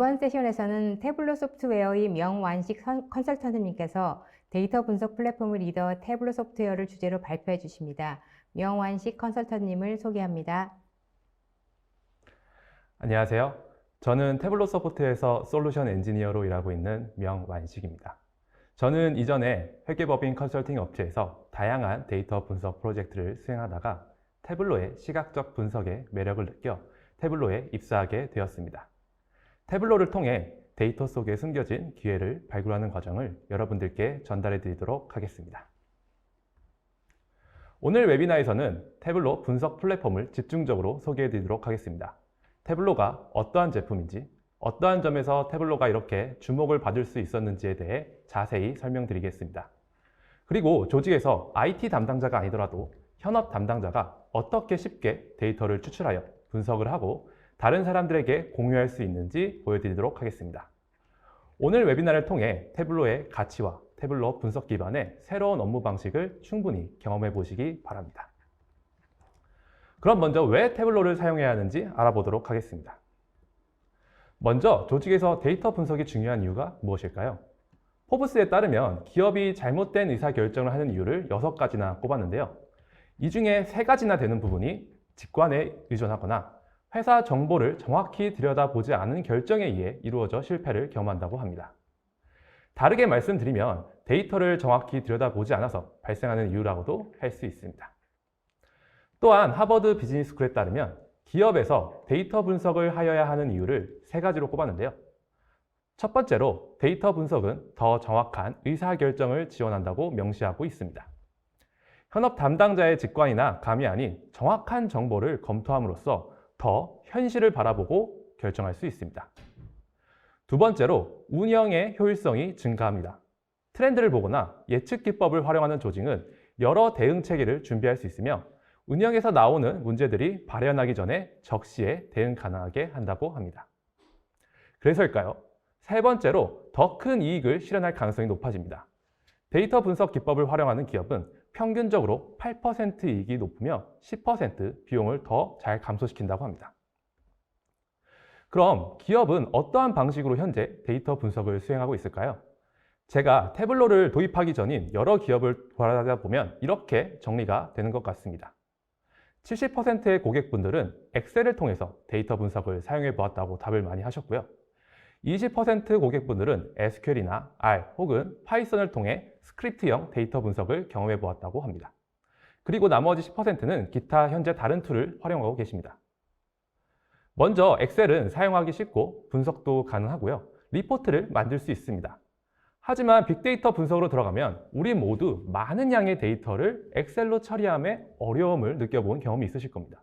이번 세션에서는 태블로 소프트웨어의 명완식 선- 컨설턴트님께서 데이터 분석 플랫폼을 리더 태블로 소프트웨어를 주제로 발표해 주십니다. 명완식 컨설턴트님을 소개합니다. 안녕하세요. 저는 태블로 소프트에서 솔루션 엔지니어로 일하고 있는 명완식입니다. 저는 이전에 회계법인 컨설팅 업체에서 다양한 데이터 분석 프로젝트를 수행하다가 태블로의 시각적 분석에 매력을 느껴 태블로에 입사하게 되었습니다. 태블로를 통해 데이터 속에 숨겨진 기회를 발굴하는 과정을 여러분들께 전달해 드리도록 하겠습니다. 오늘 웨비나에서는 태블로 분석 플랫폼을 집중적으로 소개해 드리도록 하겠습니다. 태블로가 어떠한 제품인지, 어떠한 점에서 태블로가 이렇게 주목을 받을 수 있었는지에 대해 자세히 설명드리겠습니다. 그리고 조직에서 IT 담당자가 아니더라도 현업 담당자가 어떻게 쉽게 데이터를 추출하여 분석을 하고 다른 사람들에게 공유할 수 있는지 보여드리도록 하겠습니다. 오늘 웨비나를 통해 태블로의 가치와 태블로 분석 기반의 새로운 업무 방식을 충분히 경험해 보시기 바랍니다. 그럼 먼저 왜 태블로를 사용해야 하는지 알아보도록 하겠습니다. 먼저 조직에서 데이터 분석이 중요한 이유가 무엇일까요? 포브스에 따르면 기업이 잘못된 의사결정을 하는 이유를 6가지나 꼽았는데요. 이 중에 3가지나 되는 부분이 직관에 의존하거나 회사 정보를 정확히 들여다보지 않은 결정에 의해 이루어져 실패를 경험한다고 합니다. 다르게 말씀드리면 데이터를 정확히 들여다보지 않아서 발생하는 이유라고도 할 수 있습니다. 또한 하버드 비즈니스 스쿨에 따르면 기업에서 데이터 분석을 하여야 하는 이유를 세 가지로 꼽았는데요. 첫 번째로 데이터 분석은 더 정확한 의사결정을 지원한다고 명시하고 있습니다. 현업 담당자의 직관이나 감이 아닌 정확한 정보를 검토함으로써 더 현실을 바라보고 결정할 수 있습니다. 두 번째로 운영의 효율성이 증가합니다. 트렌드를 보거나 예측 기법을 활용하는 조직은 여러 대응 체계를 준비할 수 있으며 운영에서 나오는 문제들이 발현하기 전에 적시에 대응 가능하게 한다고 합니다. 그래서일까요? 세 번째로 더 큰 이익을 실현할 가능성이 높아집니다. 데이터 분석 기법을 활용하는 기업은 평균적으로 8% 이익이 높으며 10% 비용을 더 잘 감소시킨다고 합니다. 그럼 기업은 어떠한 방식으로 현재 데이터 분석을 수행하고 있을까요? 제가 태블로를 도입하기 전인 여러 기업을 돌아다니다 보면 이렇게 정리가 되는 것 같습니다. 70%의 고객분들은 엑셀을 통해서 데이터 분석을 사용해 보았다고 답을 많이 하셨고요. 20% 고객분들은 SQL이나 R 혹은 파이썬을 통해 스크립트형 데이터 분석을 경험해 보았다고 합니다. 그리고 나머지 10%는 기타 현재 다른 툴을 활용하고 계십니다. 먼저 엑셀은 사용하기 쉽고 분석도 가능하고요. 리포트를 만들 수 있습니다. 하지만 빅데이터 분석으로 들어가면 우리 모두 많은 양의 데이터를 엑셀로 처리함에 어려움을 느껴본 경험이 있으실 겁니다.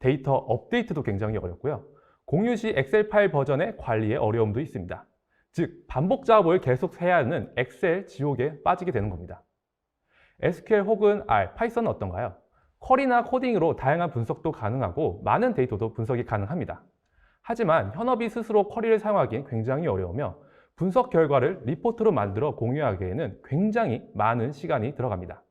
데이터 업데이트도 굉장히 어렵고요. 공유 시 엑셀 파일 버전의 관리에 어려움도 있습니다. 즉, 반복 작업을 계속 해야 하는 엑셀 지옥에 빠지게 되는 겁니다. SQL 혹은 R, 파이썬은 어떤가요? 쿼리나 코딩으로 다양한 분석도 가능하고 많은 데이터도 분석이 가능합니다. 하지만 현업이 스스로 쿼리를 사용하기엔 굉장히 어려우며 분석 결과를 리포트로 만들어 공유하기에는 굉장히 많은 시간이 들어갑니다.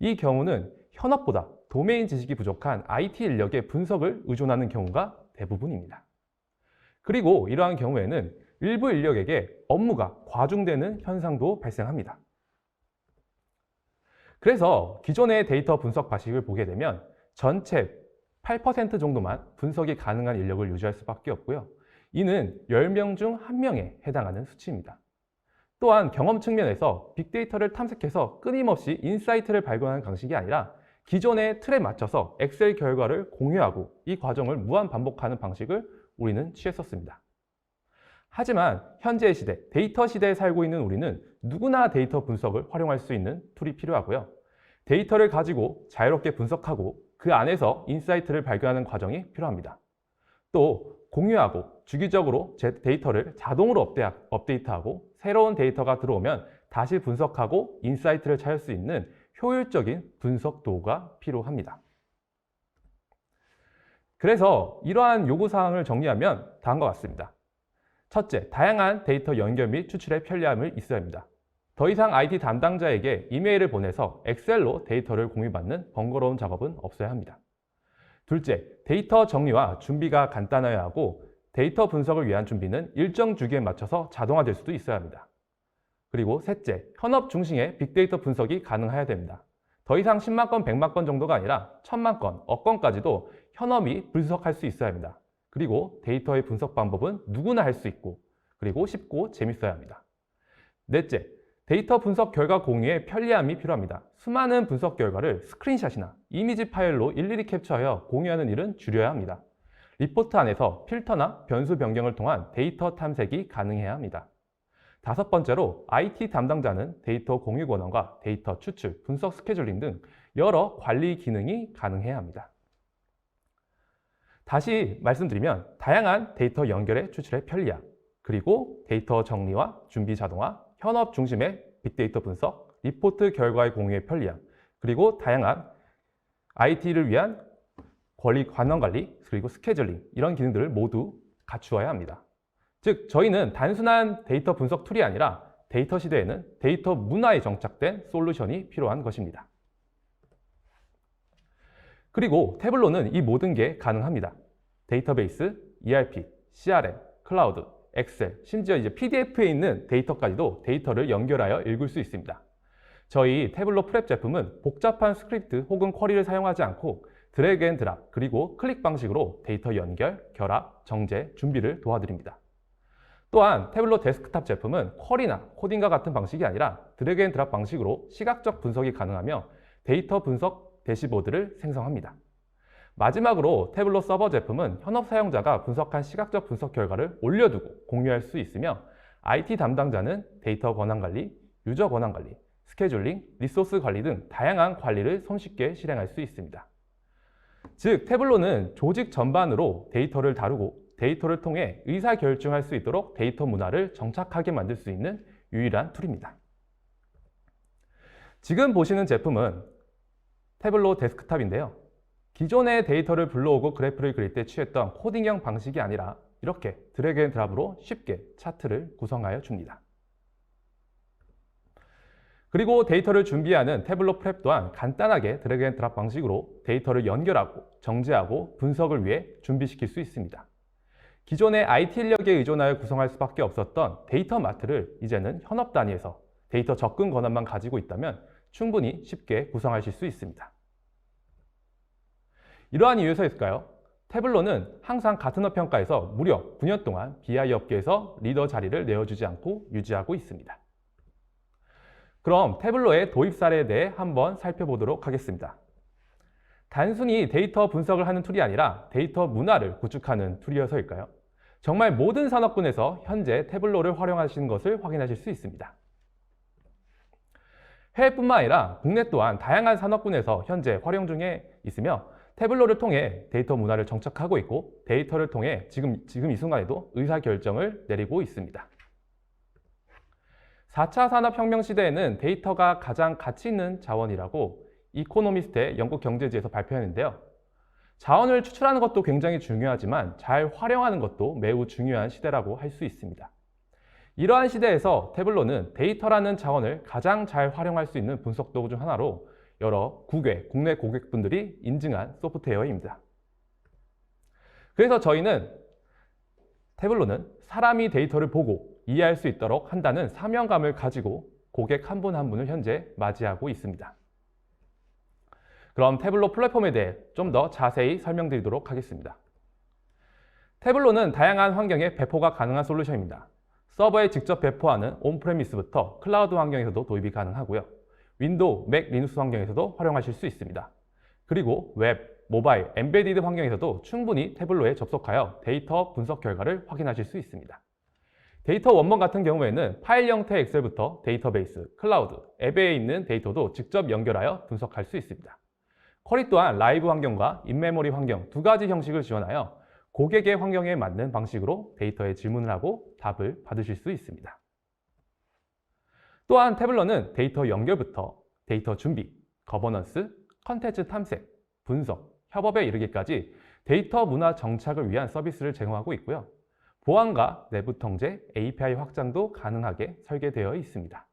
이 경우는 현업보다 도메인 지식이 부족한 IT 인력의 분석을 의존하는 경우가 대부분입니다. 그리고 이러한 경우에는 일부 인력에게 업무가 과중되는 현상도 발생합니다. 그래서 기존의 데이터 분석 방식을 보게 되면 전체 8% 정도만 분석이 가능한 인력을 유지할 수밖에 없고요. 이는 10명 중 1명에 해당하는 수치입니다. 또한 경험 측면에서 빅데이터를 탐색해서 끊임없이 인사이트를 발견하는 방식이 아니라 기존의 틀에 맞춰서 엑셀 결과를 공유하고 이 과정을 무한 반복하는 방식을 우리는 취했었습니다. 하지만 현재의 시대, 데이터 시대에 살고 있는 우리는 누구나 데이터 분석을 활용할 수 있는 툴이 필요하고요. 데이터를 가지고 자유롭게 분석하고 그 안에서 인사이트를 발견하는 과정이 필요합니다. 또 공유하고 주기적으로 제 데이터를 자동으로 업데이트하고 새로운 데이터가 들어오면 다시 분석하고 인사이트를 찾을 수 있는 효율적인 분석 도구가 필요합니다. 그래서 이러한 요구사항을 정리하면 다음과 같습니다. 첫째, 다양한 데이터 연결 및 추출의 편리함을 있어야 합니다. 더 이상 IT 담당자에게 이메일을 보내서 엑셀로 데이터를 공유받는 번거로운 작업은 없어야 합니다. 둘째, 데이터 정리와 준비가 간단해야 하고 데이터 분석을 위한 준비는 일정 주기에 맞춰서 자동화될 수도 있어야 합니다. 그리고 셋째, 현업 중심의 빅데이터 분석이 가능해야 됩니다. 더 이상 10만 건, 100만 건 정도가 아니라 1000만 건, 억 건까지도 현업이 분석할 수 있어야 합니다. 그리고 데이터의 분석 방법은 누구나 할 수 있고, 그리고 쉽고 재밌어야 합니다. 넷째, 데이터 분석 결과 공유에 편리함이 필요합니다. 수많은 분석 결과를 스크린샷이나 이미지 파일로 일일이 캡처하여 공유하는 일은 줄여야 합니다. 리포트 안에서 필터나 변수 변경을 통한 데이터 탐색이 가능해야 합니다. 다섯 번째로 IT 담당자는 데이터 공유 권한과 데이터 추출, 분석 스케줄링 등 여러 관리 기능이 가능해야 합니다. 다시 말씀드리면 다양한 데이터 연결의 추출의 편리함, 그리고 데이터 정리와 준비 자동화, 현업 중심의 빅데이터 분석, 리포트 결과의 공유의 편리함, 그리고 다양한 IT를 위한 권리 관원 관리, 그리고 스케줄링 이런 기능들을 모두 갖추어야 합니다. 즉, 저희는 단순한 데이터 분석 툴이 아니라 데이터 시대에는 데이터 문화에 정착된 솔루션이 필요한 것입니다. 그리고 태블로는 이 모든 게 가능합니다. 데이터베이스, ERP, CRM, 클라우드, 엑셀, 심지어 이제 PDF에 있는 데이터까지도 데이터를 연결하여 읽을 수 있습니다. 저희 태블로 프랩 제품은 복잡한 스크립트 혹은 쿼리를 사용하지 않고 드래그 앤 드랍 그리고 클릭 방식으로 데이터 연결, 결합, 정제, 준비를 도와드립니다. 또한 태블로 데스크탑 제품은 쿼리나 코딩과 같은 방식이 아니라 드래그 앤 드랍 방식으로 시각적 분석이 가능하며 데이터 분석 대시보드를 생성합니다. 마지막으로 태블로 서버 제품은 현업 사용자가 분석한 시각적 분석 결과를 올려두고 공유할 수 있으며 IT 담당자는 데이터 권한 관리, 유저 권한 관리, 스케줄링, 리소스 관리 등 다양한 관리를 손쉽게 실행할 수 있습니다. 즉, 태블로는 조직 전반으로 데이터를 다루고 데이터를 통해 의사 결정할 수 있도록 데이터 문화를 정착하게 만들 수 있는 유일한 툴입니다. 지금 보시는 제품은 태블로 데스크탑인데요. 기존의 데이터를 불러오고 그래프를 그릴 때 취했던 코딩형 방식이 아니라 이렇게 드래그 앤 드랍으로 쉽게 차트를 구성하여 줍니다. 그리고 데이터를 준비하는 태블로 프랩 또한 간단하게 드래그 앤 드랍 방식으로 데이터를 연결하고 정제하고 분석을 위해 준비시킬 수 있습니다. 기존의 IT 인력에 의존하여 구성할 수밖에 없었던 데이터 마트를 이제는 현업 단위에서 데이터 접근 권한만 가지고 있다면 충분히 쉽게 구성하실 수 있습니다. 이러한 이유에서일까요? 태블로는 항상 같은 업 평가에서 무려 9년 동안 BI 업계에서 리더 자리를 내어주지 않고 유지하고 있습니다. 그럼 태블로의 도입 사례에 대해 한번 살펴보도록 하겠습니다. 단순히 데이터 분석을 하는 툴이 아니라 데이터 문화를 구축하는 툴이어서일까요? 정말 모든 산업군에서 현재 태블로를 활용하시는 것을 확인하실 수 있습니다. 해외뿐만 아니라 국내 또한 다양한 산업군에서 현재 활용 중에 있으며 태블로를 통해 데이터 문화를 정착하고 있고 데이터를 통해 지금, 지금 이 순간에도 의사결정을 내리고 있습니다. 4차 산업혁명 시대에는 데이터가 가장 가치 있는 자원이라고 이코노미스트의 영국 경제지에서 발표했는데요. 자원을 추출하는 것도 굉장히 중요하지만 잘 활용하는 것도 매우 중요한 시대라고 할 수 있습니다. 이러한 시대에서 태블로는 데이터라는 자원을 가장 잘 활용할 수 있는 분석 도구 중 하나로 여러 국외, 국내 고객분들이 인증한 소프트웨어입니다. 그래서 저희는 태블로는 사람이 데이터를 보고 이해할 수 있도록 한다는 사명감을 가지고 고객 한 분한 분을 현재 맞이하고 있습니다. 그럼 태블로 플랫폼에 대해 좀 더 자세히 설명드리도록 하겠습니다. 태블로는 다양한 환경에 배포가 가능한 솔루션입니다. 서버에 직접 배포하는 온프레미스부터 클라우드 환경에서도 도입이 가능하고요. 윈도우, 맥, 리눅스 환경에서도 활용하실 수 있습니다. 그리고 웹, 모바일, 엠베디드 환경에서도 충분히 태블로에 접속하여 데이터 분석 결과를 확인하실 수 있습니다. 데이터 원본 같은 경우에는 파일 형태 엑셀부터 데이터베이스, 클라우드, 앱에 있는 데이터도 직접 연결하여 분석할 수 있습니다. 쿼리 또한 라이브 환경과 인메모리 환경 두 가지 형식을 지원하여 고객의 환경에 맞는 방식으로 데이터에 질문을 하고 답을 받으실 수 있습니다. 또한 태블러는 데이터 연결부터 데이터 준비, 거버넌스, 컨텐츠 탐색, 분석, 협업에 이르기까지 데이터 문화 정착을 위한 서비스를 제공하고 있고요. 보안과 내부 통제, API 확장도 가능하게 설계되어 있습니다.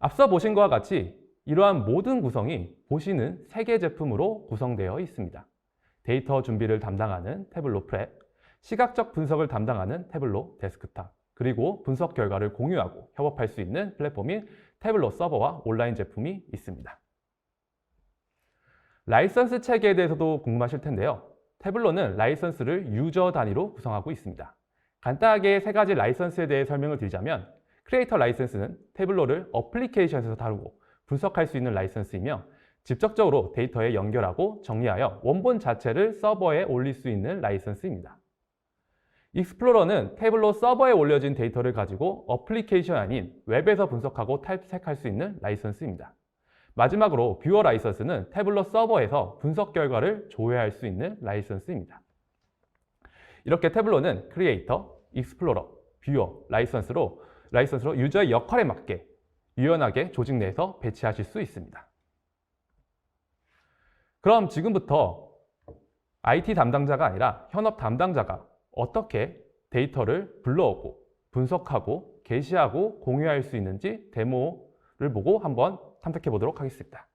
앞서 보신 것과 같이 이러한 모든 구성이 보시는 세개 제품으로 구성되어 있습니다. 데이터 준비를 담당하는 태블로 프랩, 시각적 분석을 담당하는 태블로 데스크탑, 그리고 분석 결과를 공유하고 협업할 수 있는 플랫폼인 태블로 서버와 온라인 제품이 있습니다. 라이선스 체계에 대해서도 궁금하실 텐데요. 태블로는 라이선스를 유저 단위로 구성하고 있습니다. 간단하게 세 가지 라이선스에 대해 설명을 드리자면 크리에이터 라이선스는 태블로를 어플리케이션에서 다루고 분석할 수 있는 라이선스이며 직접적으로 데이터에 연결하고 정리하여 원본 자체를 서버에 올릴 수 있는 라이선스입니다. 익스플로러는 태블로 서버에 올려진 데이터를 가지고 어플리케이션 아닌 웹에서 분석하고 탈색할 수 있는 라이선스입니다. 마지막으로 뷰어 라이선스는 태블로 서버에서 분석 결과를 조회할 수 있는 라이선스입니다. 이렇게 태블로는 크리에이터, 익스플로러, 뷰어, 라이선스로 라이선스로 유저의 역할에 맞게 유연하게 조직 내에서 배치하실 수 있습니다. 그럼 지금부터 IT 담당자가 아니라 현업 담당자가 어떻게 데이터를 불러오고 분석하고 게시하고 공유할 수 있는지 데모를 보고 한번 탐색해 보도록 하겠습니다.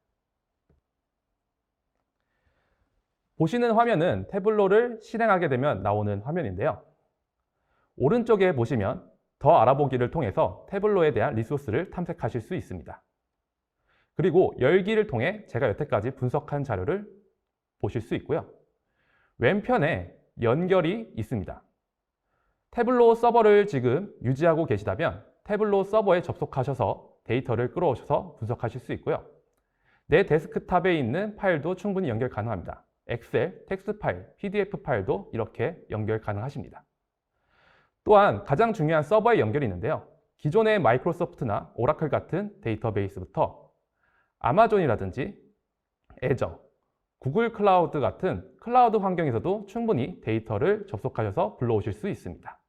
보시는 화면은 태블로를 실행하게 되면 나오는 화면인데요. 오른쪽에 보시면 더 알아보기를 통해서 태블로에 대한 리소스를 탐색하실 수 있습니다. 그리고 열기를 통해 제가 여태까지 분석한 자료를 보실 수 있고요. 왼편에 연결이 있습니다. 태블로 서버를 지금 유지하고 계시다면 태블로 서버에 접속하셔서 데이터를 끌어오셔서 분석하실 수 있고요. 내 데스크탑에 있는 파일도 충분히 연결 가능합니다. 엑셀, 텍스트 파일, PDF 파일도 이렇게 연결 가능하십니다. 또한 가장 중요한 서버의 연결이 있는데요. 기존의 마이크로소프트나 오라클 같은 데이터베이스부터 아마존이라든지 애저, 구글 클라우드 같은 클라우드 환경에서도 충분히 데이터를 접속하셔서 불러오실 수 있습니다.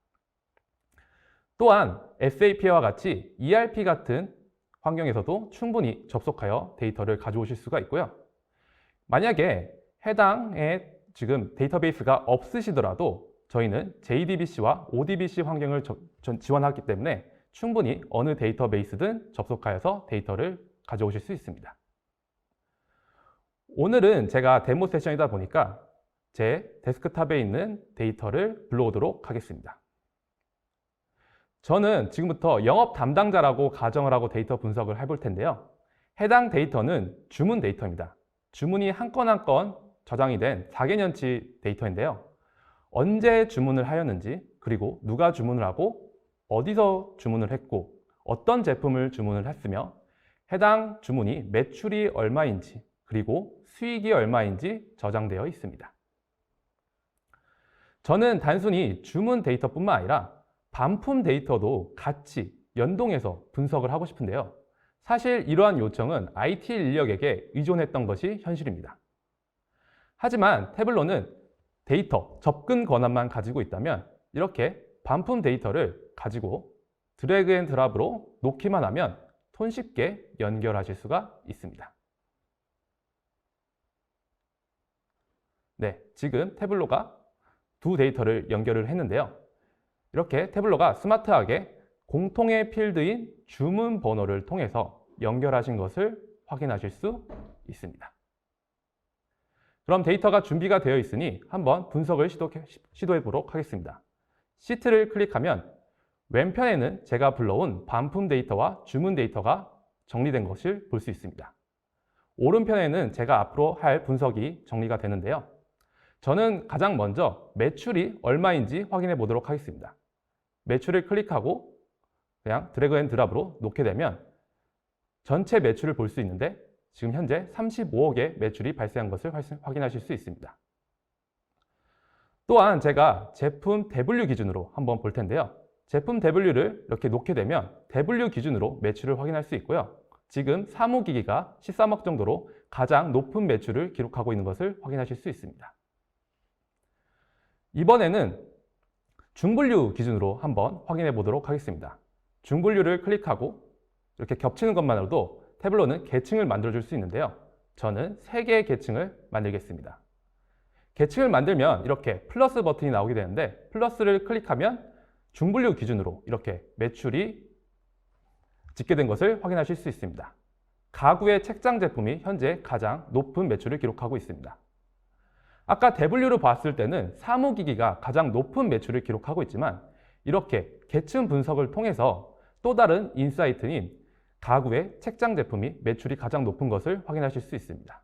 또한 SAP와 같이 ERP 같은 환경에서도 충분히 접속하여 데이터를 가져오실 수가 있고요. 만약에 해당의 지금 데이터베이스가 없으시더라도 저희는 JDBC와 ODBC 환경을 지원하기 때문에 충분히 어느 데이터베이스든 접속하여서 데이터를 가져오실 수 있습니다. 오늘은 제가 데모 세션이다 보니까 제 데스크탑에 있는 데이터를 불러오도록 하겠습니다. 저는 지금부터 영업 담당자라고 가정을 하고 데이터 분석을 해볼 텐데요. 해당 데이터는 주문 데이터입니다. 주문이 한 건 한 건 저장이 된 4개년치 데이터인데요. 언제 주문을 하였는지, 그리고 누가 주문을 하고, 어디서 주문을 했고, 어떤 제품을 주문을 했으며, 해당 주문이 매출이 얼마인지, 그리고 수익이 얼마인지 저장되어 있습니다. 저는 단순히 주문 데이터뿐만 아니라 반품 데이터도 같이 연동해서 분석을 하고 싶은데요. 사실 이러한 요청은 IT 인력에게 의존했던 것이 현실입니다. 하지만 태블로는 데이터 접근 권한만 가지고 있다면 이렇게 반품 데이터를 가지고 드래그 앤 드랍으로 놓기만 하면 손쉽게 연결하실 수가 있습니다. 네, 지금 태블로가 두 데이터를 연결을 했는데요. 이렇게 태블로가 스마트하게 공통의 필드인 주문 번호를 통해서 연결하신 것을 확인하실 수 있습니다. 그럼 데이터가 준비가 되어 있으니 한번 분석을 시도해 보도록 하겠습니다. 시트를 클릭하면 왼편에는 제가 불러온 반품 데이터와 주문 데이터가 정리된 것을 볼 수 있습니다. 오른편에는 제가 앞으로 할 분석이 정리가 되는데요. 저는 가장 먼저 매출이 얼마인지 확인해 보도록 하겠습니다. 매출을 클릭하고 그냥 드래그 앤 드랍으로 놓게 되면 전체 매출을 볼 수 있는데 지금 현재 35억의 매출이 발생한 것을 확인하실 수 있습니다. 또한 제가 제품 W 기준으로 한번 볼 텐데요. 제품 W를 이렇게 놓게 되면 W 기준으로 매출을 확인할 수 있고요. 지금 사무기기가 13억 정도로 가장 높은 매출을 기록하고 있는 것을 확인하실 수 있습니다. 이번에는 중분류 기준으로 한번 확인해 보도록 하겠습니다. 중분류를 클릭하고 이렇게 겹치는 것만으로도 태블로는 계층을 만들어 줄 수 있는데요. 저는 3개의 계층을 만들겠습니다. 계층을 만들면 이렇게 플러스 버튼이 나오게 되는데 플러스를 클릭하면 중분류 기준으로 이렇게 매출이 집계된 것을 확인하실 수 있습니다. 가구의 책장 제품이 현재 가장 높은 매출을 기록하고 있습니다. 아까 W로 봤을 때는 사무기기가 가장 높은 매출을 기록하고 있지만 이렇게 계층 분석을 통해서 또 다른 인사이트인 가구의 책장 제품이 매출이 가장 높은 것을 확인하실 수 있습니다.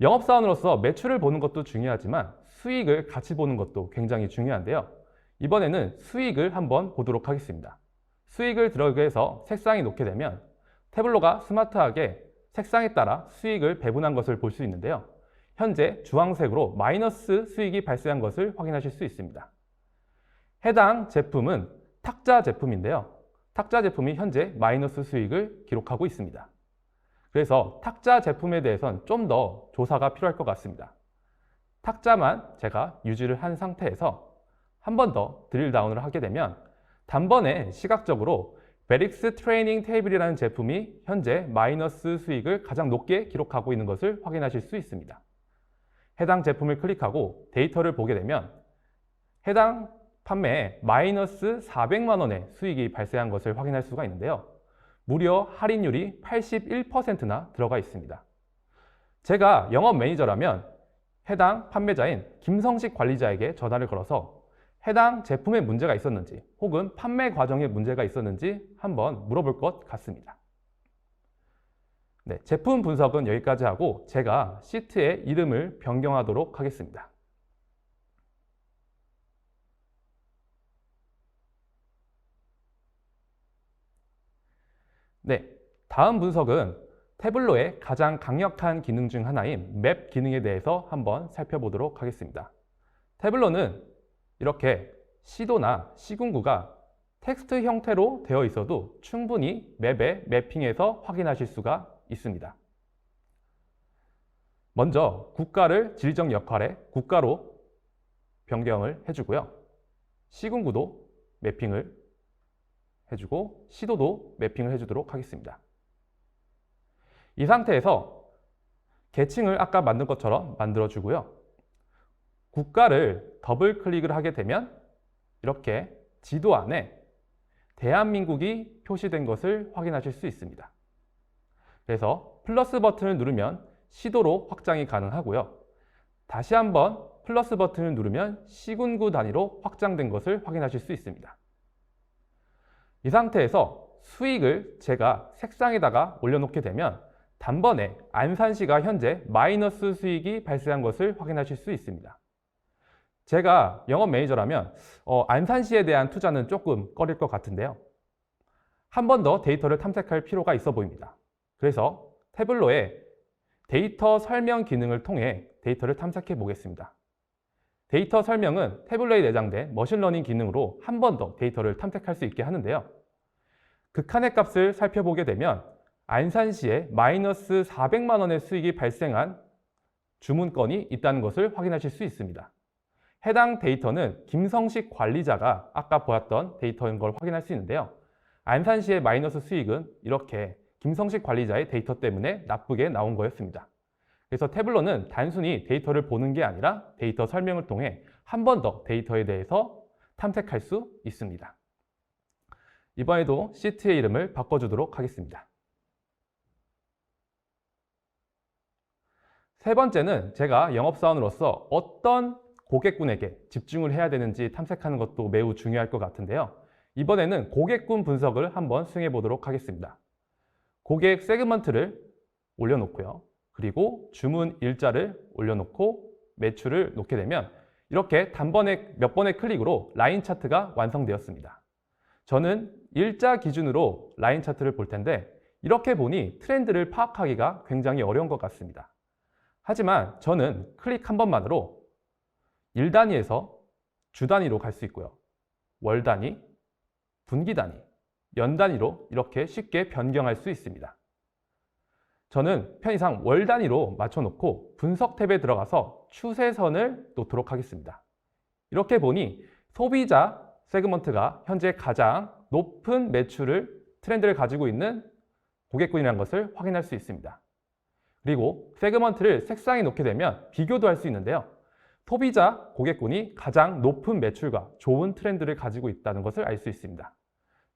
영업사원으로서 매출을 보는 것도 중요하지만 수익을 같이 보는 것도 굉장히 중요한데요. 이번에는 수익을 한번 보도록 하겠습니다. 수익을 들어가기 위해서 색상이 놓게 되면 태블로가 스마트하게 색상에 따라 수익을 배분한 것을 볼 수 있는데요. 현재 주황색으로 마이너스 수익이 발생한 것을 확인하실 수 있습니다. 해당 제품은 탁자 제품인데요. 탁자 제품이 현재 마이너스 수익을 기록하고 있습니다. 그래서 탁자 제품에 대해서는 좀더 조사가 필요할 것 같습니다. 탁자만 제가 유지를 한 상태에서 한 번 더 드릴 다운을 하게 되면 단번에 시각적으로 베릭스 트레이닝 테이블이라는 제품이 현재 마이너스 수익을 가장 높게 기록하고 있는 것을 확인하실 수 있습니다. 해당 제품을 클릭하고 데이터를 보게 되면 해당 판매에 마이너스 400만 원의 수익이 발생한 것을 확인할 수가 있는데요. 무려 할인율이 81%나 들어가 있습니다. 제가 영업 매니저라면 해당 판매자인 김성식 관리자에게 전화를 걸어서 해당 제품에 문제가 있었는지 혹은 판매 과정에 문제가 있었는지 한번 물어볼 것 같습니다. 네, 제품 분석은 여기까지 하고 제가 시트의 이름을 변경하도록 하겠습니다. 네, 다음 분석은 태블로의 가장 강력한 기능 중 하나인 맵 기능에 대해서 한번 살펴보도록 하겠습니다. 태블로는 이렇게 시도나 시군구가 텍스트 형태로 되어 있어도 충분히 맵에 매핑해서 확인하실 수가 있습니다. 먼저 국가를 지리적 역할의 국가로 변경을 해주고요. 시군구도 매핑을 해주고 시도도 매핑을 해주도록 하겠습니다. 이 상태에서 계층을 아까 만든 것처럼 만들어주고요. 국가를 더블 클릭을 하게 되면 이렇게 지도 안에 대한민국이 표시된 것을 확인하실 수 있습니다. 그래서 플러스 버튼을 누르면 시도로 확장이 가능하고요. 다시 한번 플러스 버튼을 누르면 시군구 단위로 확장된 것을 확인하실 수 있습니다. 이 상태에서 수익을 제가 색상에다가 올려놓게 되면 단번에 안산시가 현재 마이너스 수익이 발생한 것을 확인하실 수 있습니다. 제가 영업 매니저라면 어, 안산시에 대한 투자는 조금 꺼릴 것 같은데요. 한 번 더 데이터를 탐색할 필요가 있어 보입니다. 그래서 태블로의 데이터 설명 기능을 통해 데이터를 탐색해 보겠습니다. 데이터 설명은 태블로에 내장된 머신러닝 기능으로 한 번 더 데이터를 탐색할 수 있게 하는데요. 극한의 값을 살펴보게 되면 안산시에 마이너스 400만 원의 수익이 발생한 주문 건이 있다는 것을 확인하실 수 있습니다. 해당 데이터는 김성식 관리자가 아까 보았던 데이터인 걸 확인할 수 있는데요. 안산시의 마이너스 수익은 이렇게 김성식 관리자의 데이터 때문에 나쁘게 나온 거였습니다. 그래서 태블로는 단순히 데이터를 보는 게 아니라 데이터 설명을 통해 한 번 더 데이터에 대해서 탐색할 수 있습니다. 이번에도 시트의 이름을 바꿔주도록 하겠습니다. 세 번째는 제가 영업사원으로서 어떤 고객군에게 집중을 해야 되는지 탐색하는 것도 매우 중요할 것 같은데요. 이번에는 고객군 분석을 한번 수행해 보도록 하겠습니다. 고객 세그먼트를 올려놓고요. 그리고 주문 일자를 올려놓고 매출을 놓게 되면 이렇게 단번에 몇 번의 클릭으로 라인 차트가 완성되었습니다. 저는 일자 기준으로 라인 차트를 볼 텐데 이렇게 보니 트렌드를 파악하기가 굉장히 어려운 것 같습니다. 하지만 저는 클릭 한 번만으로 일 단위에서 주 단위로 갈 수 있고요. 월 단위, 분기 단위, 연 단위로 이렇게 쉽게 변경할 수 있습니다. 저는 편의상 월 단위로 맞춰놓고 분석 탭에 들어가서 추세선을 놓도록 하겠습니다. 이렇게 보니 소비자 세그먼트가 현재 가장 높은 매출을 트렌드를 가지고 있는 고객군이라는 것을 확인할 수 있습니다. 그리고 세그먼트를 색상에 놓게 되면 비교도 할 수 있는데요. 소비자 고객군이 가장 높은 매출과 좋은 트렌드를 가지고 있다는 것을 알 수 있습니다.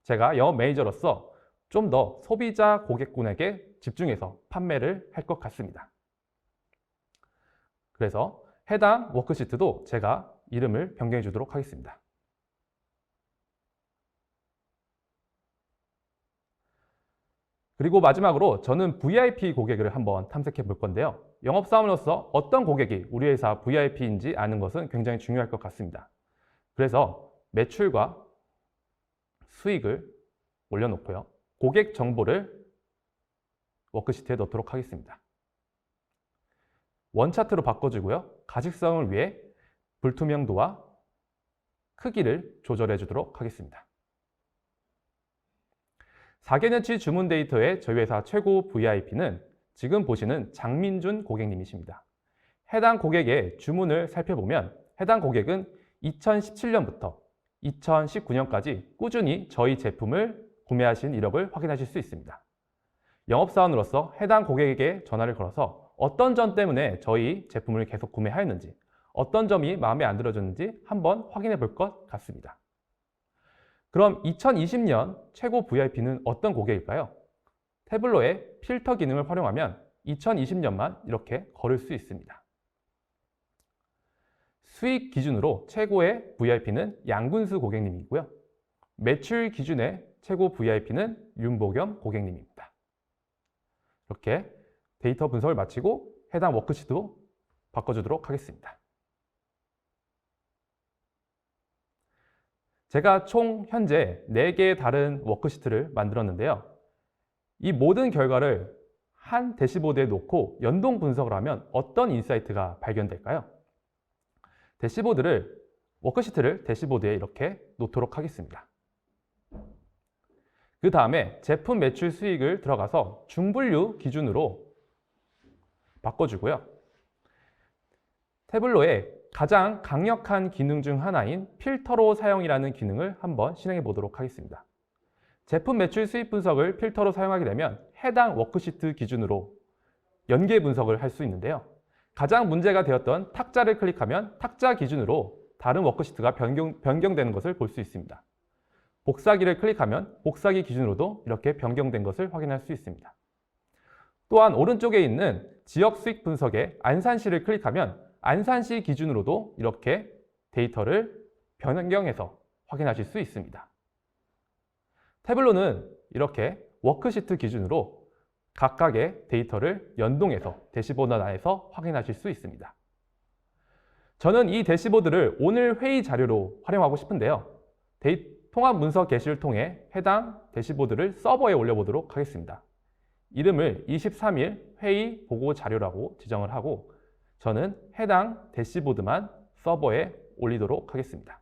제가 영업 매니저로서 좀 더 소비자 고객군에게 집중해서 판매를 할 것 같습니다. 그래서 해당 워크시트도 제가 이름을 변경해 주도록 하겠습니다. 그리고 마지막으로 저는 VIP 고객을 한번 탐색해 볼 건데요. 영업사원으로서 어떤 고객이 우리 회사 VIP인지 아는 것은 굉장히 중요할 것 같습니다. 그래서 매출과 수익을 올려놓고요. 고객 정보를 워크시트에 넣도록 하겠습니다. 원차트로 바꿔주고요. 가직성을 위해 불투명도와 크기를 조절해 주도록 하겠습니다. 4개년치 주문 데이터의 저희 회사 최고 VIP는 지금 보시는 장민준 고객님이십니다. 해당 고객의 주문을 살펴보면 해당 고객은 2017년부터 2019년까지 꾸준히 저희 제품을 구매하신 이력을 확인하실 수 있습니다. 영업사원으로서 해당 고객에게 전화를 걸어서 어떤 점 때문에 저희 제품을 계속 구매하였는지, 어떤 점이 마음에 안 들어졌는지 한번 확인해 볼 것 같습니다. 그럼 2020년 최고 VIP는 어떤 고객일까요? 태블로의 필터 기능을 활용하면 2020년만 이렇게 걸을 수 있습니다. 수익 기준으로 최고의 VIP는 양군수 고객님이고요. 매출 기준의 최고 VIP는 윤보겸 고객님입니다. 이렇게 데이터 분석을 마치고 해당 워크시트도 바꿔주도록 하겠습니다. 제가 총 현재 4개의 다른 워크시트를 만들었는데요. 이 모든 결과를 한 대시보드에 놓고 연동 분석을 하면 어떤 인사이트가 발견될까요? 대시보드를, 워크시트를 대시보드에 이렇게 놓도록 하겠습니다. 그 다음에 제품 매출 수익을 들어가서 중분류 기준으로 바꿔주고요. 태블로에 가장 강력한 기능 중 하나인 필터로 사용이라는 기능을 한번 실행해 보도록 하겠습니다. 제품 매출 수익 분석을 필터로 사용하게 되면 해당 워크시트 기준으로 연계 분석을 할 수 있는데요. 가장 문제가 되었던 탁자를 클릭하면 탁자 기준으로 다른 워크시트가 변경, 변경되는 것을 볼 수 있습니다. 복사기를 클릭하면 복사기 기준으로도 이렇게 변경된 것을 확인할 수 있습니다. 또한 오른쪽에 있는 지역 수익 분석의 안산시를 클릭하면 안산시 기준으로도 이렇게 데이터를 변경해서 확인하실 수 있습니다. 태블로는 이렇게 워크시트 기준으로 각각의 데이터를 연동해서 대시보드 안에서 확인하실 수 있습니다. 저는 이 대시보드를 오늘 회의 자료로 활용하고 싶은데요. 데이, 통합 문서 게시를 통해 해당 대시보드를 서버에 올려보도록 하겠습니다. 이름을 23일 회의 보고 자료라고 지정을 하고 저는 해당 대시보드만 서버에 올리도록 하겠습니다.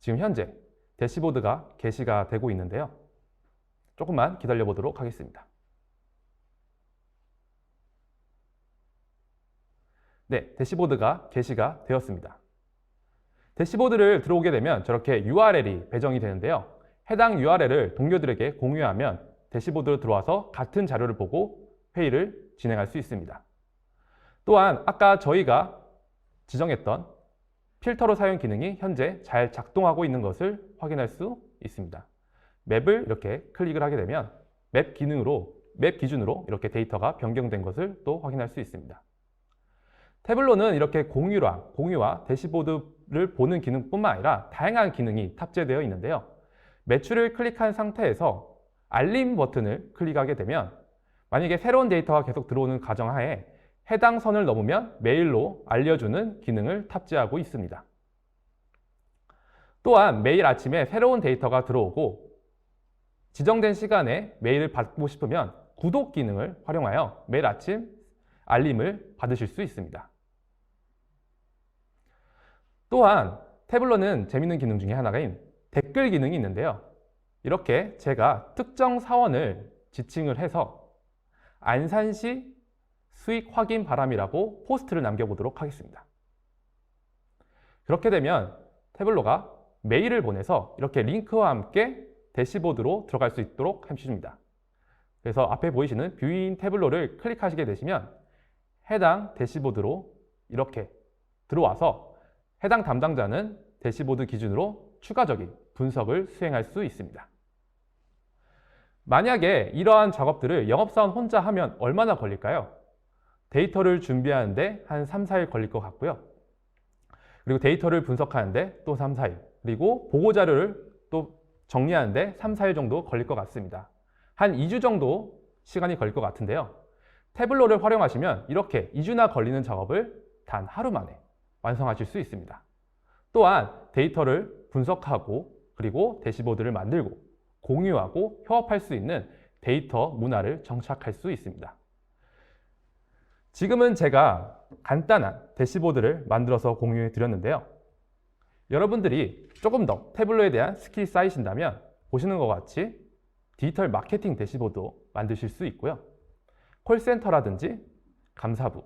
지금 현재 대시보드가 게시가 되고 있는데요. 조금만 기다려 보도록 하겠습니다. 네, 대시보드가 게시가 되었습니다. 대시보드를 들어오게 되면 저렇게 URL이 배정이 되는데요. 해당 URL을 동료들에게 공유하면 대시보드로 들어와서 같은 자료를 보고 회의를 진행할 수 있습니다. 또한 아까 저희가 지정했던 필터로 사용 기능이 현재 잘 작동하고 있는 것을 확인할 수 있습니다. 맵을 이렇게 클릭을 하게 되면 맵 기능으로 맵 기준으로 이렇게 데이터가 변경된 것을 또 확인할 수 있습니다. 태블로는 이렇게 공유랑 공유와 대시보드를 보는 기능뿐만 아니라 다양한 기능이 탑재되어 있는데요. 매출을 클릭한 상태에서 알림 버튼을 클릭하게 되면 만약에 새로운 데이터가 계속 들어오는 가정하에 해당 선을 넘으면 메일로 알려주는 기능을 탑재하고 있습니다. 또한 매일 아침에 새로운 데이터가 들어오고 지정된 시간에 메일을 받고 싶으면 구독 기능을 활용하여 매일 아침 알림을 받으실 수 있습니다. 또한 태블로는 재밌는 기능 중에 하나인 댓글 기능이 있는데요. 이렇게 제가 특정 사원을 지칭을 해서 안산시 수익 확인 바람이라고 포스트를 남겨보도록 하겠습니다. 그렇게 되면 태블로가 메일을 보내서 이렇게 링크와 함께 대시보드로 들어갈 수 있도록 해줍니다. 그래서 앞에 보이시는 뷰인 태블로를 클릭하시게 되시면 해당 대시보드로 이렇게 들어와서 해당 담당자는 대시보드 기준으로 추가적인 분석을 수행할 수 있습니다. 만약에 이러한 작업들을 영업사원 혼자 하면 얼마나 걸릴까요? 데이터를 준비하는데 한 3, 4일 걸릴 것 같고요. 그리고 데이터를 분석하는데 또 3, 4일. 그리고 보고 자료를 또 정리하는데 3, 4일 정도 걸릴 것 같습니다. 한 2주 정도 시간이 걸릴 것 같은데요. 태블로를 활용하시면 이렇게 2주나 걸리는 작업을 단 하루 만에 완성하실 수 있습니다. 또한 데이터를 분석하고 그리고 대시보드를 만들고 공유하고 협업할 수 있는 데이터 문화를 정착할 수 있습니다. 지금은 제가 간단한 대시보드를 만들어서 공유해 드렸는데요. 여러분들이 조금 더 태블로에 대한 스킬이 쌓이신다면 보시는 것 같이 디지털 마케팅 대시보드도 만드실 수 있고요. 콜센터라든지 감사부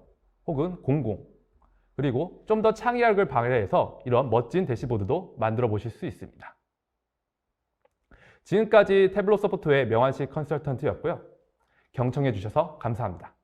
혹은 공공 그리고 좀 더 창의력을 발휘해서 이런 멋진 대시보드도 만들어 보실 수 있습니다. 지금까지 태블로 소프트웨어 명환식 컨설턴트였고요. 경청해 주셔서 감사합니다.